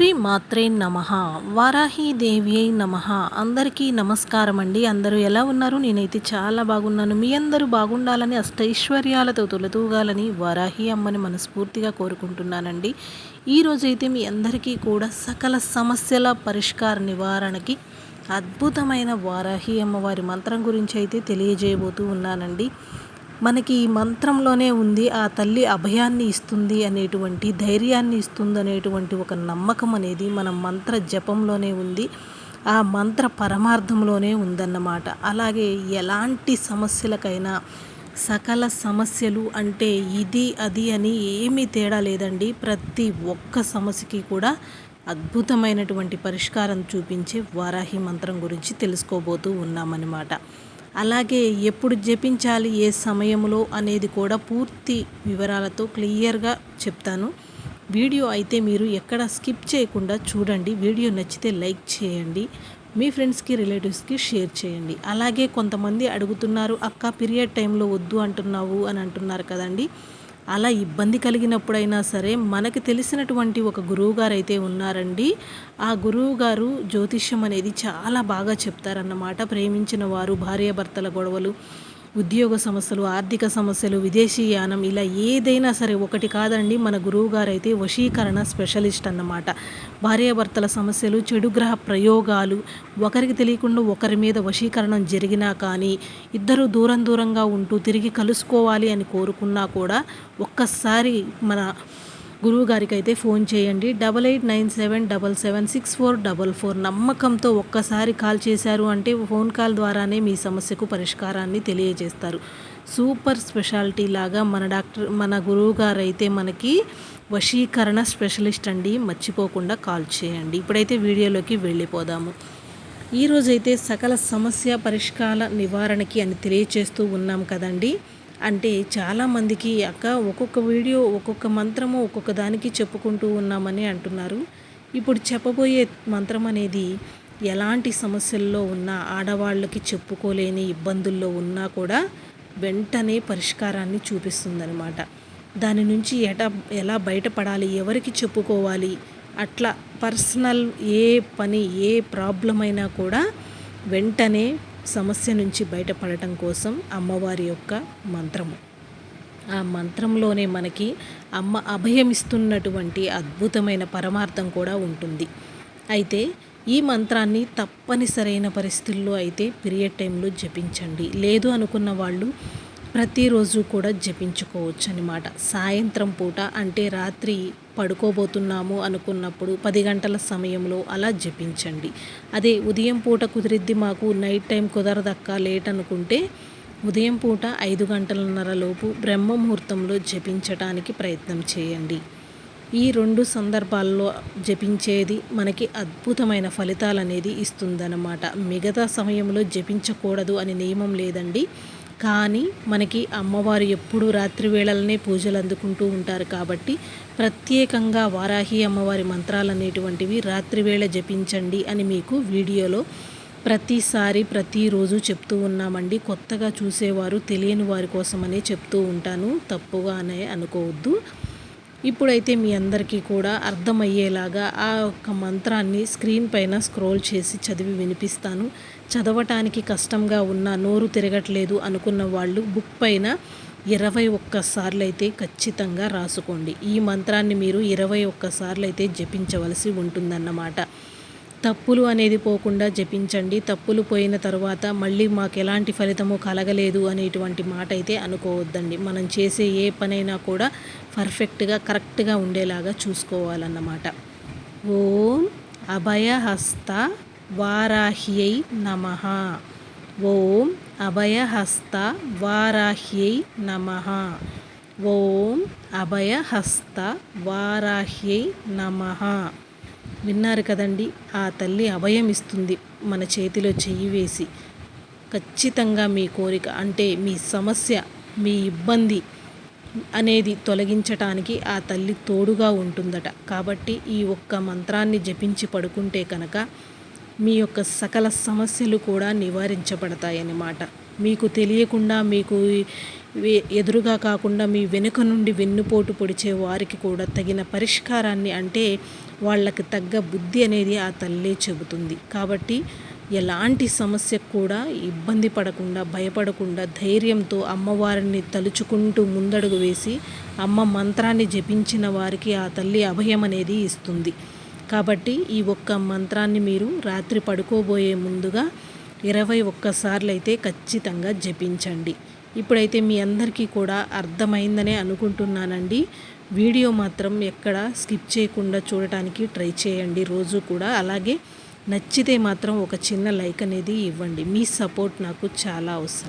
శ్రీ మాత్రే నమ. వారాహీదేవ్యై నమ. అందరికీ నమస్కారం అండి. అందరూ ఎలా ఉన్నారు? నేనైతే చాలా బాగున్నాను. మీ అందరూ బాగుండాలని అష్టైశ్వర్యాలతో తొలతూగాలని వారాహి అమ్మని మనస్ఫూర్తిగా కోరుకుంటున్నానండి. ఈరోజైతే మీ అందరికీ కూడా సకల సమస్యల పరిష్కార నివారణకి అద్భుతమైన వారాహి అమ్మవారి మంత్రం గురించి అయితే తెలియజేయబోతూ ఉన్నానండి. మనకి ఈ మంత్రంలోనే ఉంది ఆ తల్లి అభయాన్ని ఇస్తుంది అనేటువంటి ధైర్యాన్ని ఇస్తుంది అనేటువంటి ఒక నమ్మకం అనేది మన మంత్ర జపంలోనే ఉంది. ఆ మంత్ర పరమార్థంలోనే ఉందన్నమాట. అలాగే ఎలాంటి సమస్యలకైనా సకల సమస్యలు అంటే ఇది అది అని ఏమీ తేడా లేదండి. ప్రతి ఒక్క సమస్యకి కూడా అద్భుతమైనటువంటి పరిష్కారం చూపించే వారాహి మంత్రం గురించి తెలుసుకోబోతూ ఉన్నామన్నమాట. అలాగే ఎప్పుడు జపించాలి ఏ సమయంలో అనేది కూడా పూర్తి వివరాలతో క్లియర్గా చెప్తాను. వీడియో అయితే మీరు ఎక్కడ స్కిప్ చేయకుండా చూడండి. వీడియో నచ్చితే లైక్ చేయండి. మీ ఫ్రెండ్స్కి రిలేటివ్స్కి షేర్ చేయండి. అలాగే కొంతమంది అడుగుతున్నారు అక్క పీరియడ్ టైంలో వద్దు అంటున్నావు అని అంటున్నారు కదండి. అలా ఇబ్బంది కలిగినప్పుడైనా సరే మనకు తెలిసినటువంటి ఒక గురువుగారు అయితే ఉన్నారండి. ఆ గురువు గారు జ్యోతిష్యం అనేది చాలా బాగా చెప్తారన్నమాట. ప్రేమించిన వారు భార్యాభర్తల గొడవలు ఉద్యోగ సమస్యలు ఆర్థిక సమస్యలు విదేశీ యానం ఇలా ఏదైనా సరే ఒకటి కాదండి. మన గురువు గారు అయితే వశీకరణ స్పెషలిస్ట్ అన్నమాట. భార్యాభర్తల సమస్యలు చెడు గ్రహ ప్రయోగాలు ఒకరికి తెలియకుండా ఒకరి మీద వశీకరణం జరిగినా కానీ ఇద్దరు దూరం దూరంగా ఉంటూ తిరిగి కలుసుకోవాలి అని కోరుకున్నా కూడా ఒక్కసారి మన గురువు గారికి అయితే ఫోన్ చేయండి. Double eight nine seven double seven six four double four నమ్మకంతో ఒక్కసారి కాల్ చేశారు అంటే ఫోన్ కాల్ ద్వారానే మీ సమస్యకు పరిష్కారాన్ని తెలియజేస్తారు. సూపర్ స్పెషాలిటీ లాగా మన డాక్టర్ మన గురువు గారు అయితే మనకి వశీకరణ స్పెషలిస్ట్ అండి. మర్చిపోకుండా కాల్ చేయండి. ఇప్పుడైతే వీడియోలోకి వెళ్ళిపోదాము. ఈరోజైతే సకల సమస్య పరిష్కార నివారణకి అని తెలియచేస్తూ ఉన్నాం కదండి. అంటే చాలామందికి అక్క ఒక్కొక్క వీడియో ఒక్కొక్క మంత్రము ఒక్కొక్క దానికి చెప్పుకుంటూ ఉన్నామని అంటున్నారు. ఇప్పుడు చెప్పబోయే మంత్రం అనేది ఎలాంటి సమస్యల్లో ఉన్నా ఆడవాళ్ళకి చెప్పుకోలేని ఇబ్బందుల్లో ఉన్నా కూడా వెంటనే పరిష్కారాన్ని చూపిస్తుందనమాట దాని నుంచి ఎట ఎలా బయటపడాలి ఎవరికి చెప్పుకోవాలి అట్లా పర్సనల్ ఏ పని ఏ ప్రాబ్లం అయినా కూడా వెంటనే సమస్య నుంచి బయటపడటం కోసం అమ్మవారి యొక్క మంత్రము. ఆ మంత్రంలోనే మనకి అమ్మ అభయమిస్తున్నటువంటి అద్భుతమైన పరమార్థం కూడా ఉంటుంది. అయితే ఈ మంత్రాన్ని తప్పనిసరైన పరిస్థితుల్లో అయితే పీరియడ్ టైంలో జపించండి. లేదు అనుకున్న వాళ్ళు ప్రతిరోజు కూడా జపించుకోవచ్చు అనమాట సాయంత్రం పూట అంటే రాత్రి పడుకోబోతున్నాము అనుకున్నప్పుడు పది గంటల సమయంలో అలా జపించండి. అదే ఉదయం పూట కుదిరిద్ది మాకు నైట్ టైం కుదరదక్క లేట్ అనుకుంటే ఉదయం పూట ఐదు గంటలన్నర లోపు బ్రహ్మ ముహూర్తంలో జపించటానికి ప్రయత్నం చేయండి. ఈ రెండు సందర్భాల్లో జపించేది మనకి అద్భుతమైన ఫలితాలు అనేది ఇస్తుందన్నమాట. మిగతా సమయంలో జపించకూడదు అని నియమం లేదండి. కానీ మనకి అమ్మవారు ఎప్పుడు రాత్రి వేళలనే పూజలు అందుకుంటూ ఉంటారు కాబట్టి ప్రత్యేకంగా వారాహి అమ్మవారి మంత్రాలు అనేటువంటివి రాత్రివేళ జపించండి అని మీకు వీడియోలో ప్రతిసారి ప్రతిరోజు చెప్తూ ఉన్నామండి. కొత్తగా చూసేవారు తెలియని వారి కోసమనే చెప్తూ ఉంటాను. తప్పుగానే అనుకోవద్దు. ఇప్పుడైతే మీ అందరికీ కూడా అర్థమయ్యేలాగా ఆ యొక్క మంత్రాన్ని స్క్రీన్ పైన స్క్రోల్ చేసి చదివి వినిపిస్తాను. చదవటానికి కష్టంగా ఉన్న నోరు తిరగట్లేదు అనుకున్న వాళ్ళు బుక్ పైన ఇరవై ఒక్కసార్లు అయితే ఖచ్చితంగా రాసుకోండి. ఈ మంత్రాన్ని మీరు ఇరవై ఒక్కసార్లు అయితే జపించవలసి ఉంటుందన్నమాట. తప్పులు అనేది పోకుండా జపించండి. తప్పులు పోయిన తర్వాత మళ్ళీ మాకు ఎలాంటి ఫలితము కలగలేదు అనేటువంటి మాట అయితే అనుకోవద్దండి. మనం చేసే ఏ పనైనా కూడా పర్ఫెక్ట్గా కరెక్ట్గా ఉండేలాగా చూసుకోవాలన్నమాట. ఓం అభయహస్త వారాహ్యై నమ. ఓం అభయహస్త వారాహ్యై నమ. ఓం అభయహస్త వారాహ్యై నమ. విన్నారు కదండి ఆ తల్లి అభయం ఇస్తుంది మన చేతిలో చెయ్యి వేసి. ఖచ్చితంగా మీ కోరిక అంటే మీ సమస్య మీ ఇబ్బంది అనేది తొలగించటానికి ఆ తల్లి తోడుగా ఉంటుందట. కాబట్టి ఈ ఒక్క మంత్రాన్ని జపించి పడుకుంటే కనుక మీ యొక్క సకల సమస్యలు కూడా నివారించబడతాయన్నమాట మీకు తెలియకుండా మీకు ఎదురుగా కాకుండా మీ వెనుక నుండి వెన్నుపోటు పొడిచే వారికి కూడా తగిన పరిష్కారాన్ని అంటే వాళ్ళకి తగ్గ బుద్ధి అనేది ఆ తల్లే చెబుతుంది. కాబట్టి ఎలాంటి సమస్యకు కూడా ఇబ్బంది పడకుండా భయపడకుండా ధైర్యంతో అమ్మవారిని తలుచుకుంటూ ముందడుగు వేసి అమ్మ మంత్రాన్ని జపించిన వారికి ఆ తల్లి అభయం అనేది ఇస్తుంది. కాబట్టి ఈ ఒక్క మంత్రాన్ని మీరు రాత్రి పడుకోబోయే ముందుగా ఇరవై ఒక్కసార్లు అయితే ఖచ్చితంగా జపించండి. ఇప్పుడైతే మీ అందరికీ కూడా అర్థమైందనే అనుకుంటున్నానండి. వీడియో మాత్రం ఎక్కడ స్కిప్ చేయకుండా చూడటానికి ట్రై చేయండి రోజు కూడా. అలాగే నచ్చితే మాత్రం ఒక చిన్న లైక్ అనేది ఇవ్వండి. మీ సపోర్ట్ నాకు చాలా అవసరం.